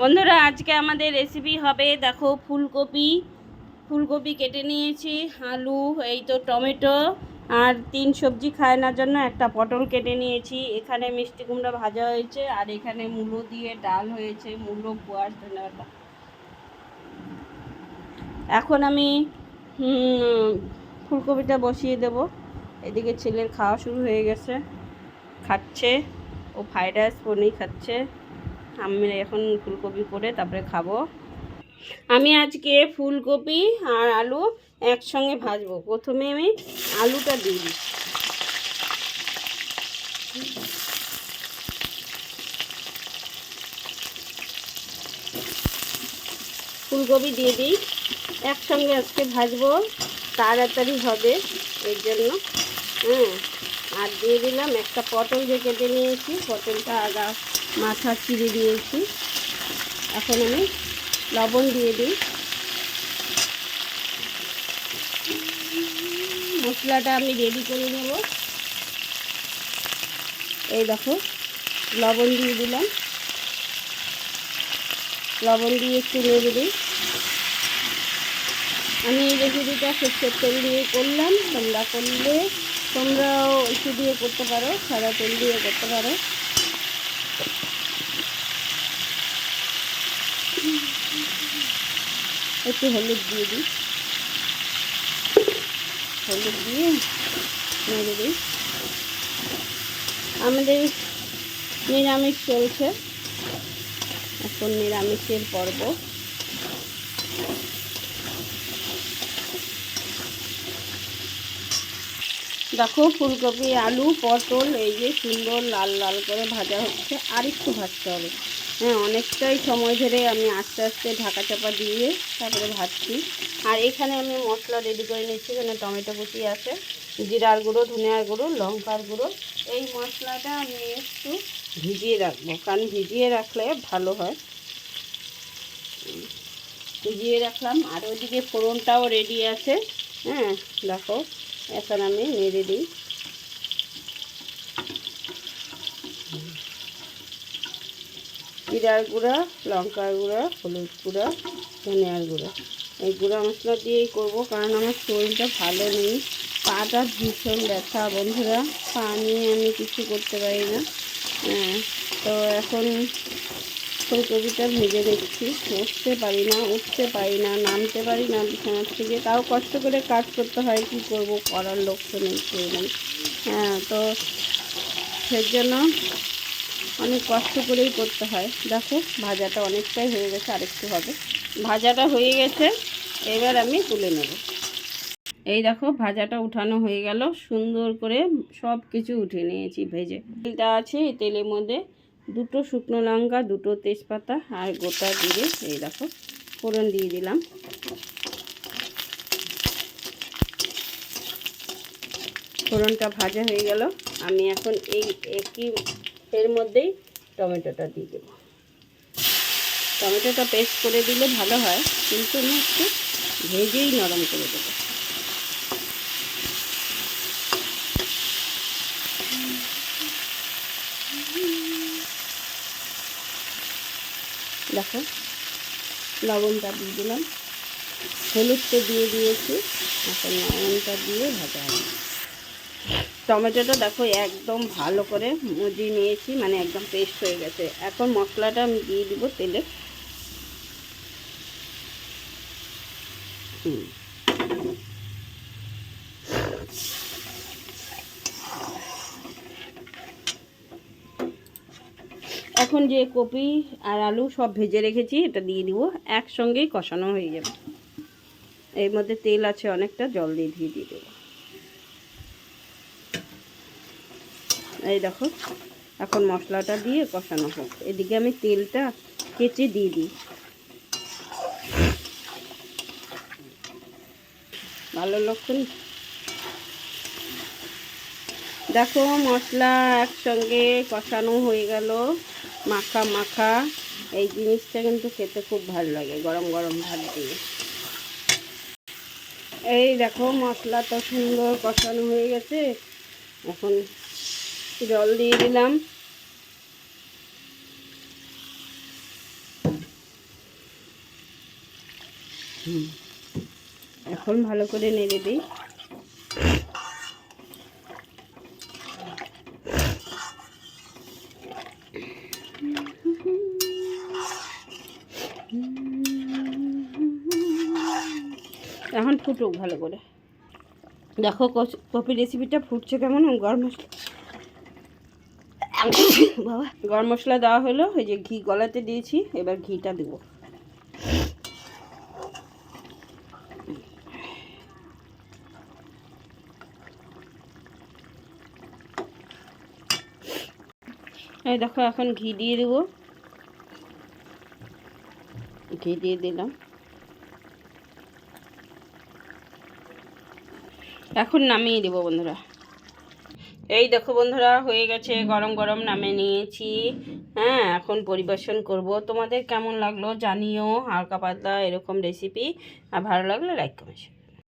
বন্ধুরা, আজকে আমাদের রেসিপি হবে, দেখো, ফুলকপি। ফুলকপি কেটে নিয়েছি, আলু, এই তো টমেটো, আর তিন সবজি খায় না জন্য একটা পটল কেটে নিয়েছি। এখানে মিষ্টি কুমড়া ভাজা হয়েছে, আর এখানে মূলো দিয়ে ডাল হয়েছে, মূলো কুয়াশ ধনেপাতা। এখন আমি ফুলকপিটা বসিয়ে দেব। এদিকে ছেলের খাওয়া শুরু হয়ে গেছে, খাচ্ছে। ও ফ্রাইড রাইস পনির খাচ্ছে। আমি এখন ফুলকপি করে তারপরে খাব। আমি আজকে ফুলকপি আর আলু একসঙ্গে ভাজবো। প্রথমে আমি আলুটা দিয়ে দিই। ফুলকপি দিয়ে দিই। একসঙ্গে আজকে ভাজবো। তাড়াতাড়ি হবে এর জন্য। হ্যাঁ। আর দিয়ে দিলাম একটা পটল যে কেটে নিয়েছি, পটলটা আগা মাথা চিড়ে দিয়েছি। এখন আমি লবণ দিয়ে দিই। মশলাটা আমি রেডি করে নেব। এই দেখো, লবণ দিয়ে দিলাম। লবণ দিয়ে একটু নেড়ে দিই। আমি এই রেসিপিটা তেল দিয়ে করলাম। তোমরা করলে তোমরাও একটু দিয়ে করতে পারো, সাদা তেল দিয়ে করতে পারো। একটু হলুদ দিয়ে দিই। হলুদ দিয়ে নেড়ে দিই। আমাদের নিরামিষ চলছে। এখন নিরামিষের পর্ব। দেখো ফুলকপি, আলু, পটল, এই যে সুন্দর লাল লাল করে ভাজা হচ্ছে, আর একটু ভাজতে হবে। হ্যাঁ অনেকটাই সময় ধরে আমি আস্তে আস্তে ঢাকা চাপা দিয়ে তারপরে ভাজছি। আর এখানে আমি মশলা রেডি করে নিচ্ছি, এখানে টমেটো কুচি আছে, জিরার গুঁড়ো, ধনিয়ার গুঁড়ো, লঙ্কার গুঁড়ো। এই মশলাটা আমি একটু ভিজিয়ে রাখব, কারণ ভিজিয়ে রাখলে ভালো হয়। ভিজিয়ে রাখলাম, আর ওইদিকে ফোড়নটাও রেডি আছে। হ্যাঁ দেখো। এখন আমি নেড়ে দিই। জিরার গুঁড়া, লঙ্কার গুঁড়া, হলুদ গুঁড়া, ধনিয়ার গুঁড়া। এই গুঁড়া মশলা দিয়েই করব, কারণ আমার শরীরটা ভালো নেই। পাটা ভীষণ ব্যথা, বন্ধুরা। পা নিয়ে আমি কিছু করতে পারি না। হ্যাঁ তো এখন ফুলকপিটা ভেজে দেখছি উঠতে পারি না, উঠতে পারি না, নামতে পারি না, বিছানার থেকে। তাও কষ্ট করে কাজ করতে হয়, কি করব? করার লক্ষ্য নেই নেই। হ্যাঁ তো সেই জন্য অনেক কষ্ট করেই করতে হয়। দেখো, ভাজাটা অনেকটাই হয়ে গেছে, আরেকটু হবে। ভাজাটা হয়ে গেছে, এবার আমি তুলে নেব। এই দেখো, ভাজাটা উঠানো হয়ে গেল। সুন্দর করে সব কিছু উঠে নিয়েছি, ভেজে। তেলটা আছে তেলের মধ্যে দুটো শুকনো লঙ্কা, দুটো তেজপাতা আর গোটা দিয়ে এই দেখো, ফোড়ন দিয়ে দিলাম। ফোড়নটা ভাজা হয়ে গেল। আমি এখন এই একই এর মধ্যেই টমেটোটা দিয়ে দেবো। টমেটোটা পেস্ট করে দিলে ভালো হয়, কিন্তু আমি একটু ভেজেই নরম করে দেবো। দেখো লবণটা দিয়ে দিলাম। হলুদটা দিয়ে দিয়েছি, এখন লবণটা দিয়ে ভাজা হবে। টমেটোটা দেখো একদম ভালো করে মজিয়ে নিয়েছি মানে একদম পেস্ট হয়ে গেছে। এখন মশলাটা আমি দিয়ে দিব তেলে। হুম। এখন যে কপি আর আলু সব ভেজে রেখেছি, এটা দিয়ে দিব। একসঙ্গেই কষানো হয়ে যাবে। এর মধ্যে তেল আছে, অনেকটা জল দিয়ে দিয়ে দিয়ে দেবো। এই দেখো, এখন মশলাটা দিয়ে কষানো হোক। এদিকে আমি তেলটা কেচে দিয়ে দিই। ভালো লক্ষণ? দেখো মশলা একসঙ্গে কষানো হয়ে গেল। মাখা মাখা। এই জিনিসটা কিন্তু খেতে খুব ভালো লাগে, গরম গরম ভাত দিয়ে। এই দেখো মশলা তো সুন্দর কষানো হয়ে গেছে। এখন জল দিয়ে দিলাম। এখন ভালো করে নেড়ে দিই। এখন ফুটুক ভালো করে। দেখো কপি রেসিপিটা ফুটছে কেমন গরম মশলা বাবা, গরম মশলা দেওয়া হলো ওই যে ঘি গলাতে দিয়েছি, এবার ঘিটা দেবো। এই দেখো, এখন ঘি দিয়ে দেবো। ঘি দিয়ে দিলাম। এখন নামিয়ে দেব বন্ধুরা। এই দেখো বন্ধুরা, হয়ে গেছে, গরম গরম নামে নিয়েছি। হ্যাঁ এখন পরিবেশন করব। তোমাদের কেমন লাগল জানিও, হালকা পাতলা এরকম রেসিপি আর ভালো লাগলে লাইক কমেন্ট